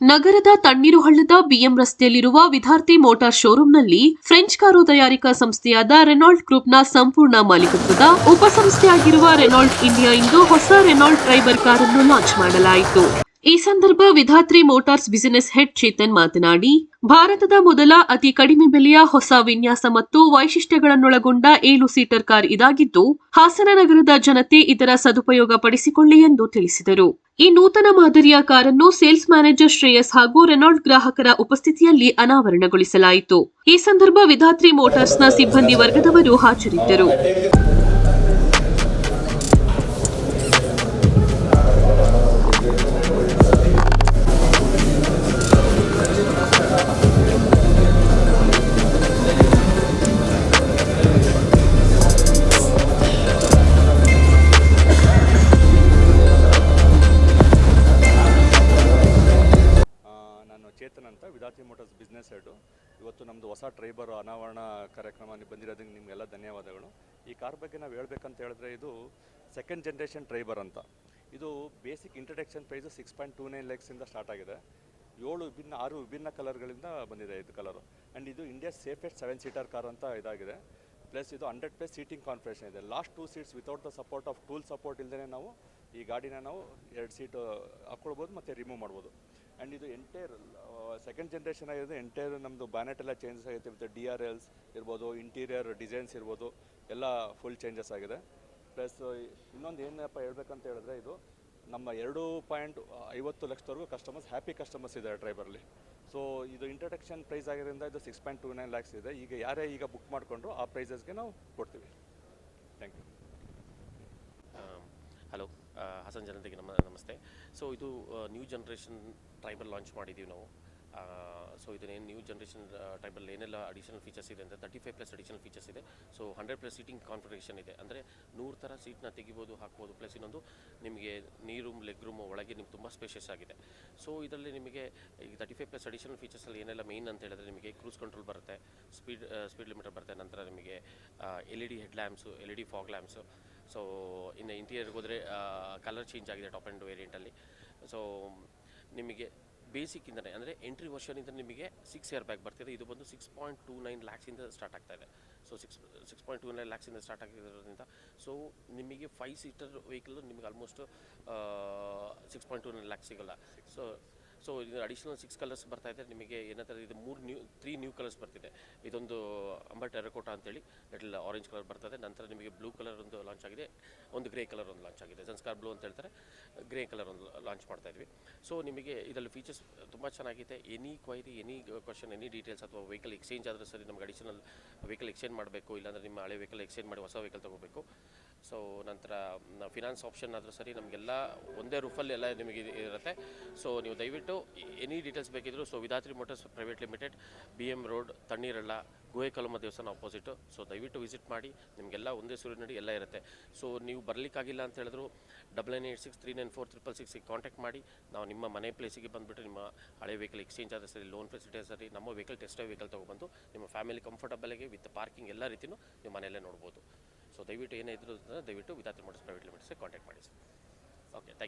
ನಗರದ ತಣ್ಣೀರುಹಳ್ಳದ ಬಿಎಂ ರಸ್ತೆಯಲ್ಲಿರುವ ವಿದ್ಯಾರ್ಥಿ ಮೋಟಾರ್ ಶೋರೂಂನಲ್ಲಿ ಫ್ರೆಂಚ್ ಕಾರು ತಯಾರಿಕಾ ಸಂಸ್ಥೆಯಾದ ರೆನಾಲ್ಡ್ ಗ್ರೂಪ್ನ ಸಂಪೂರ್ಣ ಮಾಲೀಕತ್ವದ ಉಪಸಂಸ್ಥೆಯಾಗಿರುವ ರೆನಾಲ್ಡ್ ಇಂಡಿಯಾ ಇಂದು ಹೊಸ ರೆನಾಲ್ಡ್ ಡ್ರೈವರ್ ಕಾರನ್ನು ಲಾಂಚ್ ಮಾಡಲಾಯಿತು. ಈ ಸಂದರ್ಭ Vidhatri motors business head Chetan ಮಾತನಾಡಿ, ಭಾರತದ ಮೊದಲ ಅತಿ ಕಡಿಮೆ ಬೆಲೆಯ ಹೊಸ ವಿನ್ಯಾಸ ಮತ್ತು ವೈಶಿಷ್ಟ್ಯಗಳನ್ನೊಳಗೊಂಡ ಏಳು ಸೀಟರ್ ಕಾರ್ ಇದಾಗಿದ್ದು, ಹಾಸನ ನಗರದ ಜನತೆ ಇದರ ಸದುಪಯೋಗ ಪಡಿಸಿಕೊಳ್ಳಿ ಎಂದು ತಿಳಿಸಿದರು. ಈ ನೂತನ ಮಾದರಿಯ ಕಾರನ್ನು ಸೇಲ್ಸ್ ಮ್ಯಾನೇಜರ್ ಶ್ರೇಯಸ್ ಹಾಗೂ ರೆನಾಲ್ಡ್ ಗ್ರಾಹಕರ ಉಪಸ್ಥಿತಿಯಲ್ಲಿ ಅನಾವರಣಗೊಳಿಸಲಾಯಿತು. ಈ ಸಂದರ್ಭ ವಿಧಾತ್ರಿ ಮೋಟಾರ್ಸ್ನ ಸಿಬ್ಬಂದಿ ವರ್ಗದವರು ಹಾಜರಿದ್ದರು. ಇವತ್ತು ನಮ್ಮದು ಹೊಸ ಟ್ರೈಬರ್ ಅನಾವರಣ ಕಾರ್ಯಕ್ರಮ ಬಂದಿರೋದಕ್ಕೆ ನಿಮಗೆಲ್ಲ ಧನ್ಯವಾದಗಳು. ಈ ಕಾರ್ ಬಗ್ಗೆ ನಾವು ಹೇಳ್ಬೇಕಂತ ಹೇಳಿದ್ರೆ ಇದು ಸೆಕೆಂಡ್ ಜನ್ರೇಷನ್ ಟ್ರೈಬರ್ ಅಂತ. ಇದು basic introduction price six point two nine ಲ್ಯಾಕ್ಸಿಂದ start ಆಗಿದೆ. ಏಳು ವಿಭಿನ್ನ, ಆರು ವಿಭಿನ್ನ ಕಲರ್ಗಳಿಂದ ಬಂದಿದೆ ಇದು ಕಲರು ಆ್ಯಂಡ್ ಇದು India safest seven seater car ಅಂತ ಇದಾಗಿದೆ. ಪ್ಲಸ್ ಇದು ಹಂಡ್ರೆಡ್ ಪ್ಲಸ್ ಸೀಟಿಂಗ್ ಕಾನ್ಫಿಗರೇಷನ್ ಇದೆ. Last two seats without the support of tool support ಇಲ್ಲದೇ ನಾವು ಈ ಗಾಡಿನ ನಾವು ಎರಡು ಸೀಟು ಹಾಕ್ಕೊಳ್ಬೋದು ಮತ್ತು ರಿಮೂವ್ ಮಾಡ್ಬೋದು. ಆ್ಯಂಡ್ ಇದು ಎಂಟೈರ್ ಸೆಕೆಂಡ್ ಜನ್ರೇಷನ್ ಆಗಿರೋದು ಎಂಟೈರ್ ನಮ್ಮದು ಬ್ಯಾನೆಟ್ ಎಲ್ಲ ಚೇಂಜಸ್ ಆಗುತ್ತೆ ಮತ್ತು ಡಿ ಆರ್ ಎಲ್ಸ್ ಇರ್ಬೋದು ಇಂಟೀರಿಯರ್ ಡಿಸೈನ್ಸ್ ಇರ್ಬೋದು, ಎಲ್ಲ ಫುಲ್ ಚೇಂಜಸ್ ಆಗಿದೆ. ಪ್ಲಸ್ ಇನ್ನೊಂದು ಏನಪ್ಪ ಹೇಳ್ಬೇಕಂತ ಹೇಳಿದ್ರೆ ಇದು ನಮ್ಮ ಎರಡು ಪಾಯಿಂಟ್ ಐವತ್ತು ಲಕ್ಷದವರೆಗೂ ಕಸ್ಟಮರ್ಸ್ ಹ್ಯಾಪಿ ಕಸ್ಟಮರ್ಸ್ ಇದ್ದಾರೆ ಡ್ರೈವರ್ಲಿ ಸೊ ಇದು ಇಂಟ್ರಡಕ್ಷನ್ ಪ್ರೈಸ್ ಆಗಿರೋದ್ರಿಂದ ಇದು six point two nine lakhs ಇದೆ. ಈಗ ಯಾರೇ ಈಗ ಬುಕ್ ಮಾಡಿಕೊಂಡ್ರು ಆ ಪ್ರೈಸಸ್ಗೆ ನಾವು ಕೊಡ್ತೀವಿ. ಥ್ಯಾಂಕ್ ಯು ಹಲೋ ಹಾಸನ್ ಜನತೆಗೆ ನಮ್ಮ, ನಮಸ್ತೆ. ಸೊ ಇದು ನ್ಯೂ ಜನ್ರೇಷನ್ ಟ್ರೈಬಲ್ ಲಾಂಚ್ ಮಾಡಿದ್ದೀವಿ ನಾವು. ಸೊ ಇದನ್ನೇನು ನ್ಯೂ ಜನ್ರೇಷನ್ ಟ್ರೈಬಲ್ ಏನೆಲ್ಲ ಅಡಿಷನಲ್ ಫೀಚರ್ಸ್ ಇದೆ ಅಂತ thirty five plus additional features ಇದೆ. So hundred plus seating configuration ಇದೆ. ಅಂದರೆ ನೂರು ಥರ ಸೀಟ್ನ ತೆಗಿಬೋದು, ಹಾಕ್ಬೋದು ಪ್ಲಸ್ ಇನ್ನೊಂದು ನಿಮಗೆ ನೀರು ಲೆಗ್ ರೂಮ್ ಒಳಗೆ ನಿಮ್ಗೆ ತುಂಬ ಸ್ಪೇಷಿಯಸ್ ಆಗಿದೆ. ಸೊ ಇದರಲ್ಲಿ ನಿಮಗೆ ಈಗ ತರ್ಟಿ ಫೈವ್ ಪ್ಲಸ್ ಅಡಿಷನಲ್ ಫೀಚರ್ಸಲ್ಲಿ ಏನೆಲ್ಲ ಮೇಯ್ನ್ ಅಂತ ಹೇಳಿದ್ರೆ ನಿಮಗೆ ಕ್ರೂಸ್ ಕಂಟ್ರೋಲ್ ಬರುತ್ತೆ ಸ್ಪೀಡ್ ಸ್ಪೀಡ್ ಲಿಮಿಟರ್ ಬರುತ್ತೆ, ನಂತರ ನಿಮಗೆ L E D head lamps L E D fog lamps so ಇನ್ನು ಇಂಟೀರಿಯರ್ಗೆ ಹೋದರೆ ಕಲರ್ ಚೇಂಜ್ ಆಗಿದೆ ಟಾಪ್ ಆ್ಯಂಡ್ ವೇರಿಯಂಟಲ್ಲಿ ಸೊ ನಿಮಗೆ ಬೇಸಿಕ್ ಇಂದ ಅಂದರೆ ಎಂಟ್ರಿ ವರ್ಷನಿಂದ ನಿಮಗೆ ಸಿಕ್ಸ್ ಇಯರ್ ಬ್ಯಾಗ್ ಬರ್ತಿದೆ. ಇದು ಬಂದು ಸಿಕ್ಸ್ ಪಾಯಿಂಟ್ ಟೂ ನೈನ್ ಲ್ಯಾಕ್ಸಿಂದ ಸ್ಟಾರ್ಟ್ ಆಗ್ತಾ ಇದೆ. So six six point two nine ಲ್ಯಾಕ್ಸಿಂದ start ಆಗಿರೋದ್ರಿಂದ ಸೊ ನಿಮಗೆ ಫೈವ್ ಸೀಟರ್ ವೆಹಿಕಲ್ ನಿಮಗೆ almost six point two nine lakh ಸಿಗೋಲ್ಲ. ಸೊ ಸೊ ಇದು ಅಡಿಷನಲ್ ಸಿಕ್ಸ್ ಕಲರ್ಸ್ ಬರ್ತಾ ಇದೆ. ನಿಮಗೆ ಏನಂತಾರೆ ಇದು ಮೂರು ನ್ಯೂ ತ್ರೀ ನ್ಯೂ ಕಲರ್ಸ್ ಬರ್ತಿದೆ. ಇದೊಂದು ಅಂಬರ್ ಟೆರಕೋಟ ಅಂತೇಳಿ ಲಿಟಲ್ ಆರೆಂಜ್ ಕಲರ್ ಬರ್ತದೆ ನಂತರ ನಿಮಗೆ ಬ್ಲೂ ಕಲರ್ ಒಂದು ಲಾಂಚ್ ಆಗಿದೆ. ಒಂದು ಗ್ರೇ ಕಲರ್ ಒಂದು ಲಾಂಚ್ ಆಗಿದೆ. ಸಂಸ್ಕಾರ್ ಬ್ಲೂ ಅಂತ ಹೇಳ್ತಾರೆ. ಗ್ರೇ ಕಲರ್ ಒಂದು ಲಾಂಚ್ ಮಾಡ್ತಾ ಇದ್ವಿ. ಸೊ ನಿಮಗೆ ಇದರಲ್ಲಿ ಫೀಚರ್ಸ್ ತುಂಬ ಚೆನ್ನಾಗಿದೆ. Any query any question any details ಅಥವಾ ವೆಹಿಕಲ್ ಎಕ್ಸ್ಚೇಂಜ್ ಆದರೆ ಸರಿ ನಮಗೆ ಅಡಿಷನಲ್ ವೆಹಿಕಲ್ ಎಕ್ಸ್ಚೇಂಜ್ ಮಾಡಬೇಕು. ಇಲ್ಲಾಂದರೆ ನಿಮ್ಮ ಹಳೆ ವೆಹಿಕಲ್ ಎಕ್ಸ್ಚೇಂಜ್ ಮಾಡಿ ಹೊಸ ವೆಹಿಕಲ್ ತೊಗೋಬೇಕು. ಸೊ ನಂತರ ಫಿನಾನ್ಸ್ ಆಪ್ಷನ್ ಆದರೂ ಸರಿ ನಮಗೆಲ್ಲ ಒಂದೇ ರೂಫಲ್ಲಿ ಎಲ್ಲ ನಿಮಗೆ ಇರುತ್ತೆ. ಸೊ ನೀವು ದಯವಿಟ್ಟು ಎನಿ ಡೀಟೇಲ್ಸ್ ಬೇಕಿದ್ರು so Vidhatri motors private limited B M road Tannirahalla ಗುಹೆಕಲಮ ದೇವಸ್ಥಾನ ಆಪೋಸಿಟು ಸೊ ದಯವಿಟ್ಟು ವಿಸಿಟ್ ಮಾಡಿ, ನಿಮಗೆಲ್ಲ ಒಂದೇ ಸೂರ್ಯನಡಿ ಎಲ್ಲ ಇರುತ್ತೆ. ಸೊ ನೀವು ಬರಲಿಕ್ಕಾಗಿಲ್ಲ ಅಂತ ಹೇಳಿದ್ರು double nine eight six three nine four triple ಸಿಕ್ಸಿಗೆ contact ಮಾಡಿ. ನಾವು ನಿಮ್ಮ ಮನೆ ಪ್ಲೇಸಿಗೆ ಬಂದುಬಿಟ್ಟು, ನಿಮ್ಮ ಹಳೆ ವೆಹಿಕಲ್ ಎಕ್ಸ್ಚೇಂಜ್ ಆದರೆ ಸರಿ ಲೋನ್ ಫೆಸಿಲಿಟಿ ಸರಿ, ನಮ್ಮ ವೆಹಿಕಲ್ ಟೆಸ್ಟ್ ವೆಹಿಕಲ್ ತೊಗೊಬಂದು ನಿಮ್ಮ ಫ್ಯಾಮಿಲಿ ಕಂಫರ್ಟಬಲ್ಗೆ ವಿತ್ ಪಾರ್ಕಿಂಗ್ ಎಲ್ಲ ರೀತಿಯೂ ನೀವು ಮನೆಯಲ್ಲೇ ನೋಡ್ಬೋದು. ಸೊ ದಯವಿಟ್ಟು ಏನೇ ಇದ್ರು ದಯವಿಟ್ಟು ವಿಧಾತ್ರಿ ಮೋಟರ್ಸ್ ಪ್ರೈವೇಟ್ ಲಿಮಿಟ್ಸ್ಗೆ ಕಾಂಟ್ಯಾಕ್ಟ್ ಮಾಡಿ ಸರ್. Okay thank